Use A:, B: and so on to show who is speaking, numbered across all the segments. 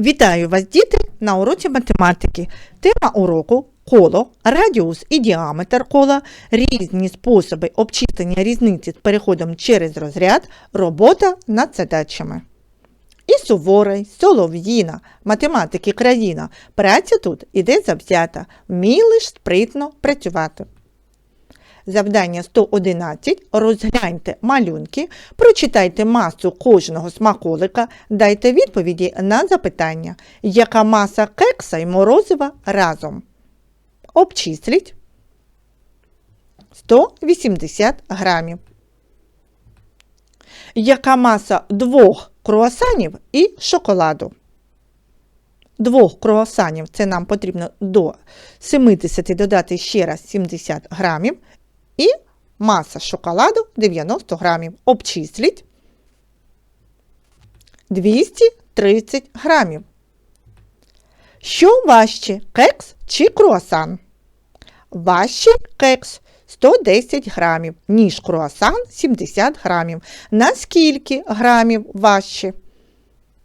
A: Вітаю вас, діти, на уроці математики. Тема уроку коло, радіус і діаметр кола, різні способи обчислення різниці з переходом через розряд, робота над задачами. І Суворий, Солов'їна, математики країна. Праця тут іде завзята, вмій лиш спритно працювати. Завдання 111. Розгляньте малюнки, прочитайте масу кожного смаколика, дайте відповіді на запитання, яка маса кекса і морозива разом. Обчисліть 180 грамів. Яка маса двох круасанів і шоколаду? Двох круасанів це нам потрібно до 70 додати ще раз 70 грамів. І маса шоколаду 90 грамів. Обчисліть 230 грамів. Що важче кекс чи круасан? Важче кекс 110 грамів, ніж круасан 70 грамів. Наскільки грамів важче?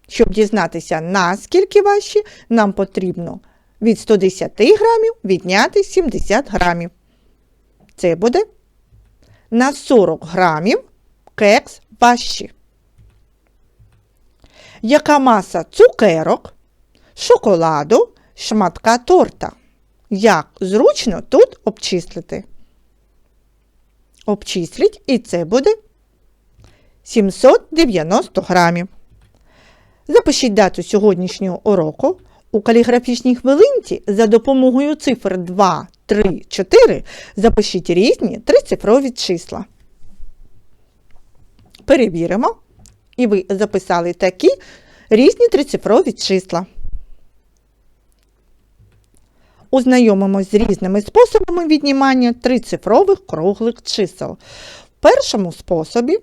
A: Щоб дізнатися, наскільки важче, нам потрібно від 110 грамів відняти 70 грамів. Це буде на 40 грамів кекс важчі. Яка маса цукерок, шоколаду, шматка торта? Як зручно тут обчислити? Обчисліть і це буде 790 грамів. Запишіть дату сьогоднішнього уроку. У каліграфічній хвилинці за допомогою цифр 2, 3, 4 запишіть різні трицифрові числа. Перевіримо. І ви записали такі різні трицифрові числа. Ознайомимось з різними способами віднімання трицифрових круглих чисел. В першому способі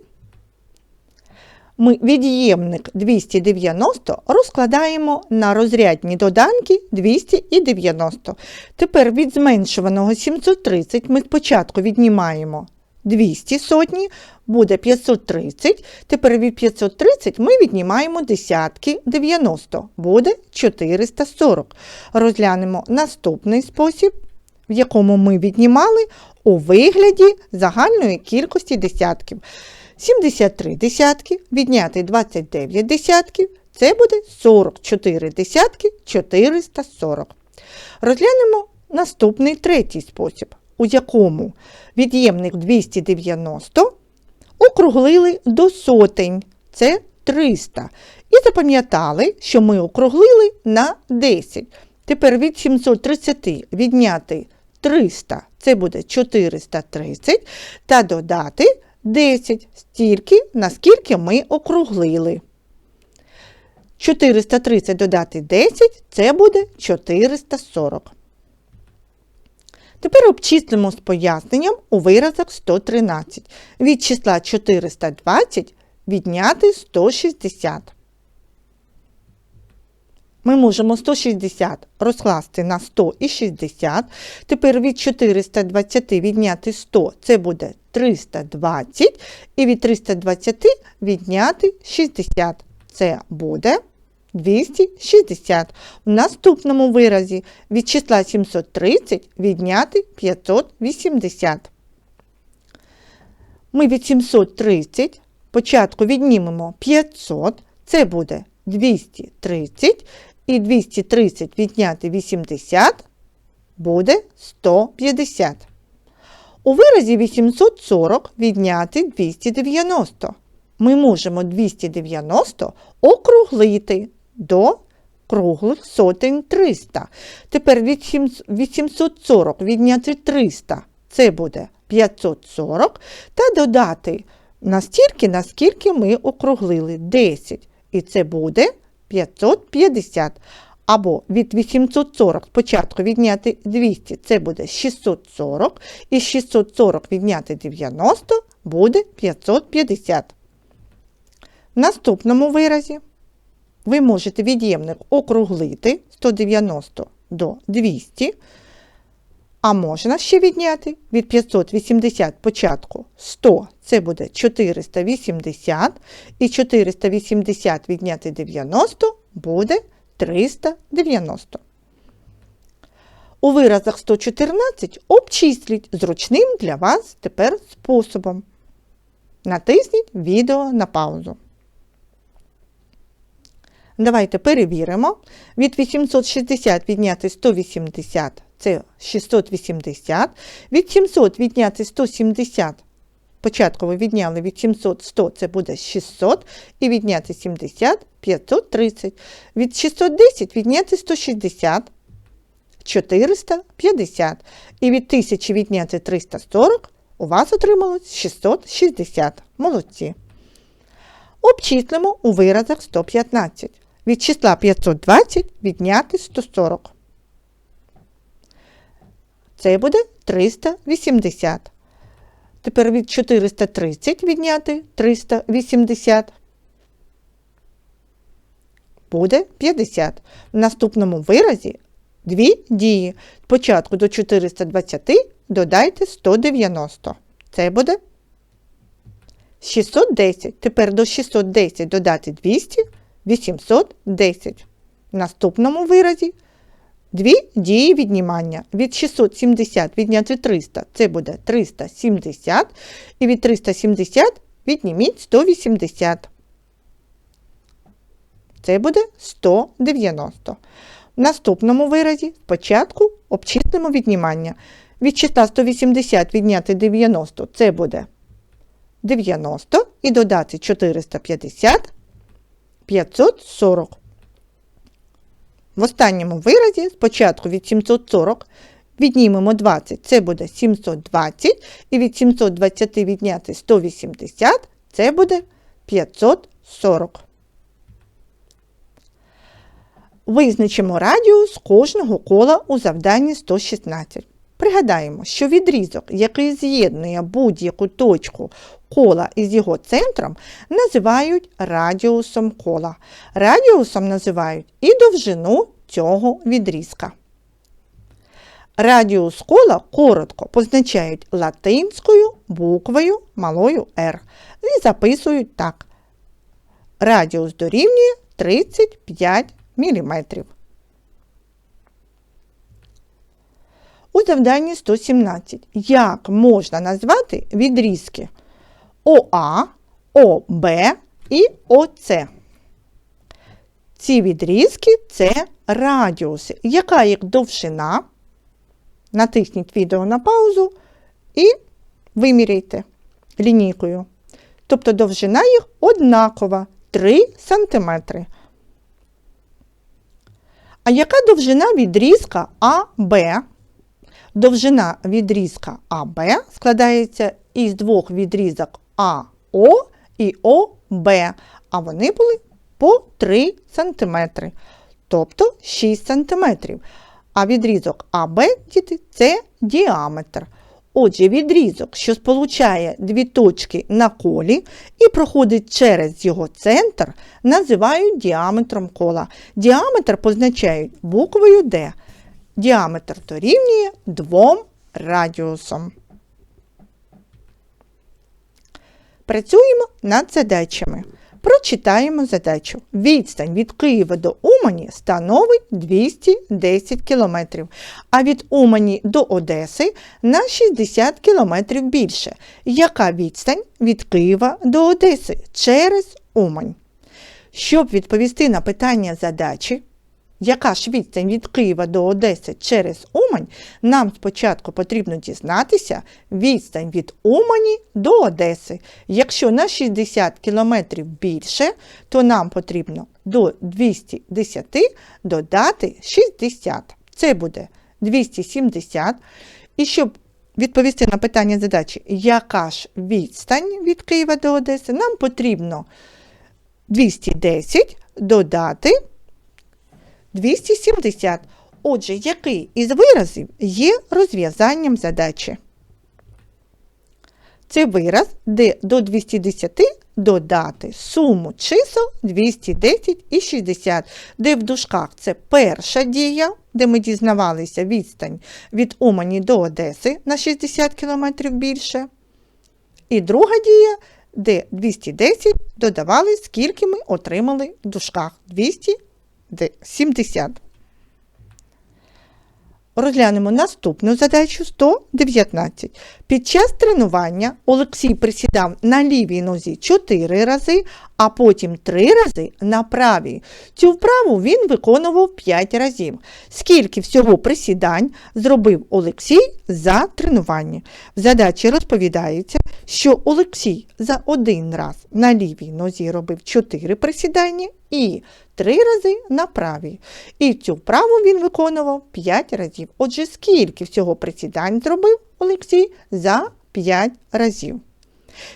A: ми від'ємник 290 розкладаємо на розрядні доданки 200 і 90. Тепер від зменшуваного 730 ми спочатку віднімаємо 200 сотні, буде 530. Тепер від 530 ми віднімаємо десятки 90, буде 440. Розглянемо наступний спосіб, в якому ми віднімали у вигляді загальної кількості десятків. 73 десятки, відняти 29 десятків, це буде 44 десятки 440. Розглянемо наступний третій спосіб, у якому від'ємник 290 округлили до сотень, це 300. І запам'ятали, що ми округлили на 10. Тепер від 730 відняти 300, це буде 430, та додати 10, стільки, наскільки ми округлили. 430 додати 10 це буде 440. Тепер обчислимо з поясненням у виразах 113. Від числа 420 відняти 160. Ми можемо 160 розкласти на 100 і 60. Тепер від 420 відняти 100 це буде 320. І від 320 відняти 60. Це буде 260. В наступному виразі від числа 730 відняти 580. Ми від 730 спочатку віднімемо 500, це буде 230. І 230 відняти 80 буде 150. У виразі 840 відняти 290. Ми можемо 290 округлити до круглих сотень 300. Тепер 840 відняти 300 це буде 540. Та додати настільки, наскільки ми округлили 10. І це буде 550. Або від 840 спочатку відняти 200, це буде 640. І 640 відняти 90 буде 550. В наступному виразі ви можете від'ємник округлити 190 до 200. А можна ще відняти від 580 початку 100, це буде 480, і 480 відняти 90 буде 390. У виразах 114 обчисліть зручним для вас тепер способом. Натисніть відео на паузу. Давайте перевіримо. Від 860 відняти 180 це 680. Від 700 відняти 170. Спочатку ви відняли від 700 100, це буде 600. І відняти 70 530. Від 610 відняти 160 450. І від 1000 відняти 340 у вас отрималось 660. Молодці. Обчислимо у виразах 115. Від числа 520 відняти 140. Це буде 380. Тепер від 430 відняти 380. Буде 50. В наступному виразі дві дії. Спочатку до 420 додайте 190. Це буде 610. Тепер до 610 додати 200 810. В наступному виразі дві дії віднімання. Від 670 відняти 300 це буде 370. І від 370 відніміть 180. Це буде 190. В наступному виразі спочатку обчислимо віднімання. Від числа 180 відняти 90 це буде 90 і додати 450 540. В останньому виразі спочатку від 740 віднімемо 20, це буде 720, і від 720 відняти 180, це буде 540. Визначимо радіус кожного кола у завданні 116. Пригадаємо, що відрізок, який з'єднує будь-яку точку кола із його центром, називають радіусом кола. Радіусом називають і довжину цього відрізка. Радіус кола коротко позначають латинською буквою малою r і записують так. Радіус дорівнює 35 мм. У завданні 117. Як можна назвати відрізки ОА, ОБ і ОЦ? Ці відрізки це радіуси. Яка їх довжина? Натисніть відео на паузу і виміряйте лінійкою. Тобто довжина їх однакова 3 см. А яка довжина відрізка АБ? Довжина відрізка АБ складається із двох відрізок АО і ОБ, а вони були по 3 см, тобто 6 см. А відрізок АБ діти, це діаметр. Отже, відрізок, що сполучає дві точки на колі і проходить через його центр, називають діаметром кола. Діаметр позначають буквою D. Діаметр дорівнює двом радіусам. Працюємо над задачами. Прочитаємо задачу. Відстань від Києва до Умані становить 210 км, а від Умані до Одеси на 60 км більше. Яка відстань від Києва до Одеси через Умань? Щоб відповісти на питання задачі, яка ж відстань від Києва до Одеси через Умань, нам спочатку потрібно дізнатися відстань від Умані до Одеси. Якщо на 60 км більше, то нам потрібно до 210 додати 60. Це буде 270. І щоб відповісти на питання задачі, яка ж відстань від Києва до Одеси, нам потрібно 210 додати 270. Отже, який із виразів є розв'язанням задачі? Це вираз, де до 210 додати суму чисел 210 і 60, де в дужках це перша дія, де ми дізнавалися відстань від Умані до Одеси на 60 км більше. І друга дія, де 210 додавали, скільки ми отримали в дужках 210. 70. Розглянемо наступну задачу 119. Під час тренування Олексій присідав на лівій нозі 4 рази, а потім 3 рази на правій. Цю вправу він виконував 5 разів. Скільки всього присідань зробив Олексій за тренування? В задачі розповідається, що Олексій за один раз на лівій нозі робив 4 присідання і 3 рази на правій. І цю вправу він виконував 5 разів. Отже, скільки всього присідань зробив Олексій за 5 разів?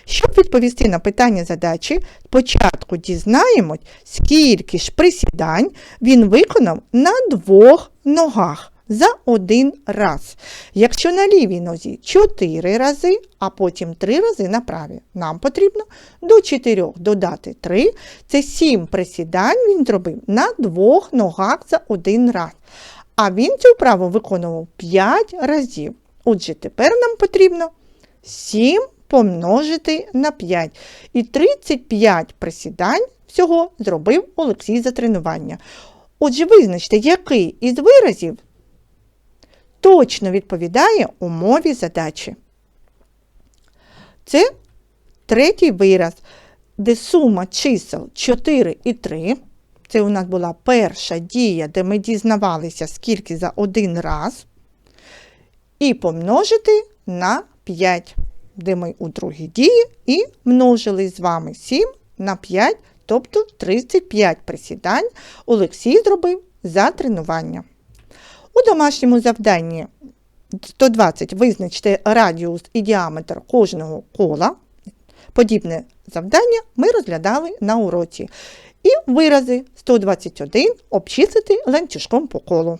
A: Щоб відповісти на питання задачі, спочатку дізнаємось, скільки ж присідань він виконав на двох ногах за один раз. Якщо на лівій нозі 4 рази, а потім 3 рази на правій, нам потрібно до 4 додати 3. Це 7 присідань він зробив на двох ногах за один раз. А він цю вправу виконував 5 разів. Отже, тепер нам потрібно 7 помножити на 5. І 35 присідань всього зробив Олексій за тренування. Отже, визначте, який із виразів точно відповідає умові задачі. Це третій вираз, де сума чисел 4 і 3. Це у нас була перша дія, де ми дізнавалися, скільки за один раз. І помножити на 5, де ми у другій дії і множили з вами 7 на 5, тобто 35 присідань Олексій зробив за тренування. У домашньому завданні 120 визначте радіус і діаметр кожного кола. Подібне завдання ми розглядали на уроці. І вирази 121 обчислити ланцюжком по колу.